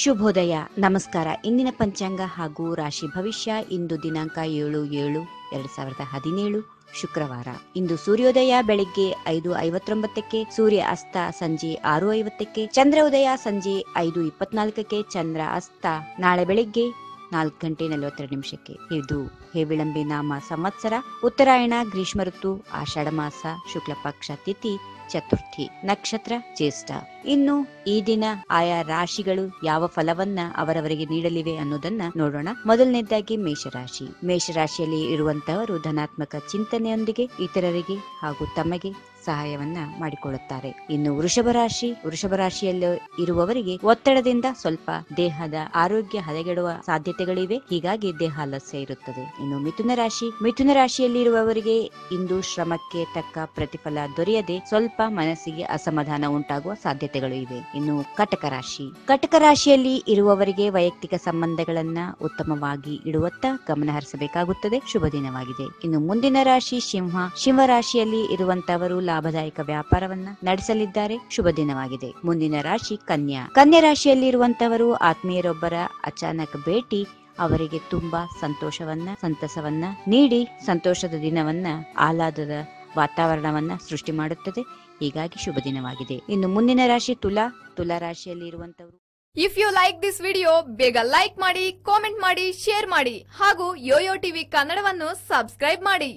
ಶುಭೋದಯ. ನಮಸ್ಕಾರ. ಇಂದಿನ ಪಂಚಾಂಗ ಹಾಗೂ ರಾಶಿ ಭವಿಷ್ಯ ಇಂದು ದಿನಾಂಕ ಏಳು ಏಳು ಎರಡ್ ಸಾವಿರದ ಹದಿನೇಳು ಶುಕ್ರವಾರ. ಇಂದು ಸೂರ್ಯೋದಯ ಬೆಳಿಗ್ಗೆ ಐದು ಐವತ್ತೊಂಬತ್ತಕ್ಕೆ, ಸೂರ್ಯ ಅಸ್ತ ಸಂಜೆ ಆರು ಐವತ್ತಕ್ಕೆ, ಚಂದ್ರ ಉದಯ ಸಂಜೆ ಐದು ಇಪ್ಪತ್ನಾಲ್ಕಕ್ಕೆ, ಚಂದ್ರ ಅಸ್ತ ನಾಳೆ ಬೆಳಿಗ್ಗೆ ನಾಲ್ಕು ಗಂಟೆ ನಲವತ್ತೆರಡು ನಿಮಿಷಕ್ಕೆ. ಇದು ಹೇವಿಳಂಬಿ ನಾಮ ಸಂವತ್ಸರ, ಉತ್ತರಾಯಣ, ಗ್ರೀಷ್ಮ ಋತು, ಆಷಾಢ ಮಾಸ ಶುಕ್ಲ ಪಕ್ಷ ತಿಥಿ ಚತುರ್ಥಿ ನಕ್ಷತ್ರ ಜ್ಯೇಷ್ಠ. ಇನ್ನು ಈ ದಿನ ಆಯಾ ರಾಶಿಗಳು ಯಾವ ಫಲವನ್ನ ಅವರವರಿಗೆ ನೀಡಲಿವೆ ಅನ್ನೋದನ್ನ ನೋಡೋಣ. ಮೊದಲನೇದಾಗಿ ಮೇಷರಾಶಿ. ಮೇಷರಾಶಿಯಲ್ಲಿ ಇರುವಂತವರು ಧನಾತ್ಮಕ ಚಿಂತನೆಯೊಂದಿಗೆ ಇತರರಿಗೆ ಹಾಗೂ ತಮಗೆ ಸಹಾಯವನ್ನ ಮಾಡಿಕೊಳ್ಳುತ್ತಾರೆ. ಇನ್ನು ವೃಷಭ ರಾಶಿ, ವೃಷಭ ರಾಶಿಯಲ್ಲಿ ಇರುವವರಿಗೆ ಒತ್ತಡದಿಂದ ಸ್ವಲ್ಪ ದೇಹದ ಆರೋಗ್ಯ ಹದಗೆಡುವ ಸಾಧ್ಯತೆಗಳಿವೆ. ಹೀಗಾಗಿ ದೇಹ ಅಲಸ್ಯ ಇರುತ್ತದೆ. ಇನ್ನು ಮಿಥುನ ರಾಶಿ, ಮಿಥುನ ರಾಶಿಯಲ್ಲಿ ಇರುವವರಿಗೆ ಇಂದು ಶ್ರಮಕ್ಕೆ ತಕ್ಕ ಪ್ರತಿಫಲ ದೊರೆಯದೆ ಮನಸ್ಸಿಗೆ ಅಸಮಾಧಾನ ಉಂಟಾಗುವ ಸಾಧ್ಯತೆಗಳು ಇವೆ. ಇನ್ನು ಕಟಕ ರಾಶಿ. ಕಟಕ ರಾಶಿಯಲ್ಲಿ ಇರುವವರಿಗೆ ವೈಯಕ್ತಿಕ ಸಂಬಂಧಗಳನ್ನ ಉತ್ತಮವಾಗಿ ಇಡುವತ್ತ ಗಮನ ಹರಿಸಬೇಕಾಗುತ್ತದೆ. ಶುಭ ದಿನವಾಗಿದೆ. ಇನ್ನು ಮುಂದಿನ ರಾಶಿ ಸಿಂಹ. ಸಿಂಹ ರಾಶಿಯಲ್ಲಿ ಇರುವಂತವರು ಲಾಭದಾಯಕ ವ್ಯಾಪಾರವನ್ನ ನಡೆಸಲಿದ್ದಾರೆ. ಶುಭ ದಿನವಾಗಿದೆ. ಮುಂದಿನ ರಾಶಿ ಕನ್ಯಾ. ಕನ್ಯಾ ರಾಶಿಯಲ್ಲಿ ಇರುವಂತವರು ಆತ್ಮೀಯರೊಬ್ಬರ ಅಚಾನಕ್ ಭೇಟಿ ಅವರಿಗೆ ತುಂಬಾ ಸಂತೋಷವನ್ನ, ಸಂತಸವನ್ನ ನೀಡಿ, ಸಂತೋಷದ ದಿನವನ್ನ, ಆಹ್ಲಾದದ ವಾತಾವರಣವನ್ನ ಸೃಷ್ಟಿ ಮಾಡುತ್ತದೆ. ಹೀಗಾಗಿ ಶುಭ ದಿನವಾಗಿದೆ. ಇನ್ನು ಮುಂದಿನ ರಾಶಿ ತುಲಾ. ತುಲಾ ರಾಶಿಯಲ್ಲಿ ಇರುವಂತವರು. If you like this video ಬೇಗ ಲೈಕ್ ಮಾಡಿ ಕಾಮೆಂಟ್ ಮಾಡಿ ಶೇರ್ ಮಾಡಿ ಹಾಗೂ ಯೋಯೋ ಟಿವಿ ಕನ್ನಡವನ್ನು ಸಬ್ಸ್ಕ್ರೈಬ್ ಮಾಡಿ.